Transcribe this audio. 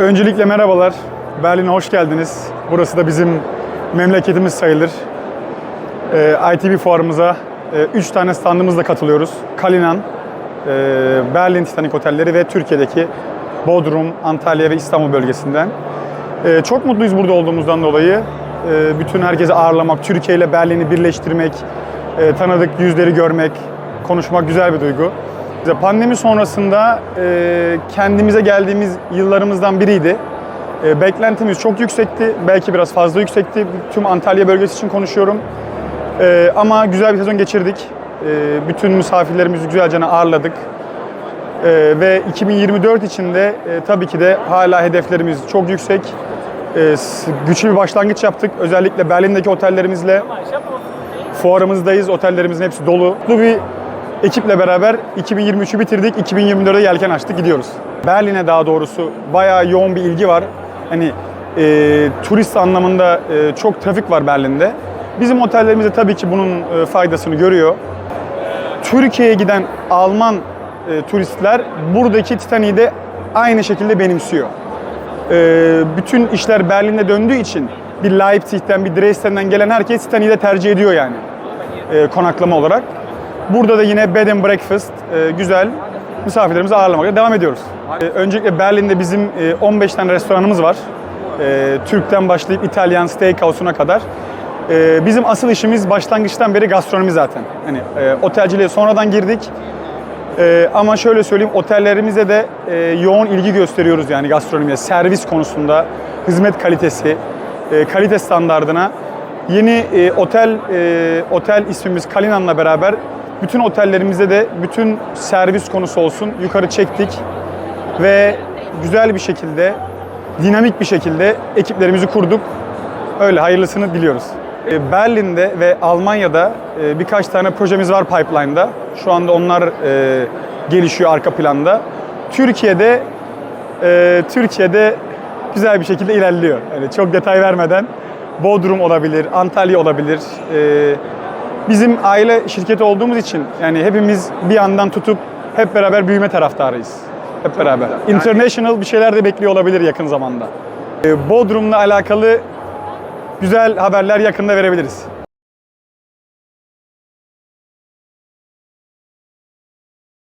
Öncelikle merhabalar. Berlin'e hoş geldiniz. Burası da bizim memleketimiz sayılır. Ee, ITB fuarımıza 3 tane standımızla katılıyoruz. Kalinan, e, Berlin Titanic Otelleri ve Türkiye'deki Bodrum, Antalya ve İstanbul bölgesinden. Ee, çok mutluyuz burada olduğumuzdan dolayı. Ee, bütün herkesi ağırlamak, Türkiye ile Berlin'i birleştirmek, e, tanıdık yüzleri görmek, konuşmak güzel bir duygu. Pandemi sonrasında e, kendimize geldiğimiz yıllarımızdan biriydi. E, beklentimiz çok yüksekti, belki biraz fazla yüksekti. Tüm Antalya bölgesi için konuşuyorum. E, ama güzel bir sezon geçirdik. Bütün misafirlerimizi güzelce ağırladık. Ve 2024 için de e, tabii ki de hala hedeflerimiz çok yüksek. Güçlü bir başlangıç yaptık. Özellikle Berlin'deki otellerimizle fuarımızdayız. Otellerimizin hepsi dolu. Bu bir ekiple beraber 2023'ü bitirdik. 2024'e yelken açtık gidiyoruz. Berlin'e daha doğrusu bayağı yoğun bir ilgi var. Hani e, turist anlamında e, çok trafik var Berlin'de. Bizim otellerimiz de tabii ki bunun e, faydasını görüyor. Türkiye'ye giden Alman e, turistler buradaki Titanic'i de aynı şekilde benimsiyor. E, bütün işler Berlin'de döndüğü için bir Leipzig'ten, bir Dresden'den gelen herkes Titanic'i de tercih ediyor yani e, konaklama olarak. Burada da yine bed and breakfast e, güzel misafirlerimizi ağırlamakla devam ediyoruz. E, öncelikle Berlin'de bizim e, 15 tane restoranımız var. E, Türk'ten başlayıp İtalyan steakhouse'una kadar. E, bizim asıl işimiz başlangıçtan beri gastronomi zaten. Hani e, otelciliğe sonradan girdik. Ee, ama şöyle söyleyeyim otellerimize de e, yoğun ilgi gösteriyoruz yani gastronomiye. Servis konusunda, hizmet kalitesi, e, kalite standardına. Yeni e, otel e, otel ismimiz Kalinan'la beraber bütün otellerimizde de bütün servis konusu olsun yukarı çektik ve güzel bir şekilde, dinamik bir şekilde ekiplerimizi kurduk. Öyle hayırlısını diliyoruz. E, Berlin'de ve Almanya'da e, birkaç tane projemiz var pipeline'da. Şu anda onlar e, gelişiyor arka planda. Türkiye'de Türkiye'de güzel bir şekilde ilerliyor. Yani çok detay vermeden Bodrum olabilir, Antalya olabilir. Bizim aile şirketi olduğumuz için yani hepimiz bir yandan tutup hep beraber büyüme taraftarıyız. Hep beraber. International bir şeyler de bekliyor olabilir yakın zamanda. E, Bodrum'la alakalı güzel haberler yakında verebiliriz.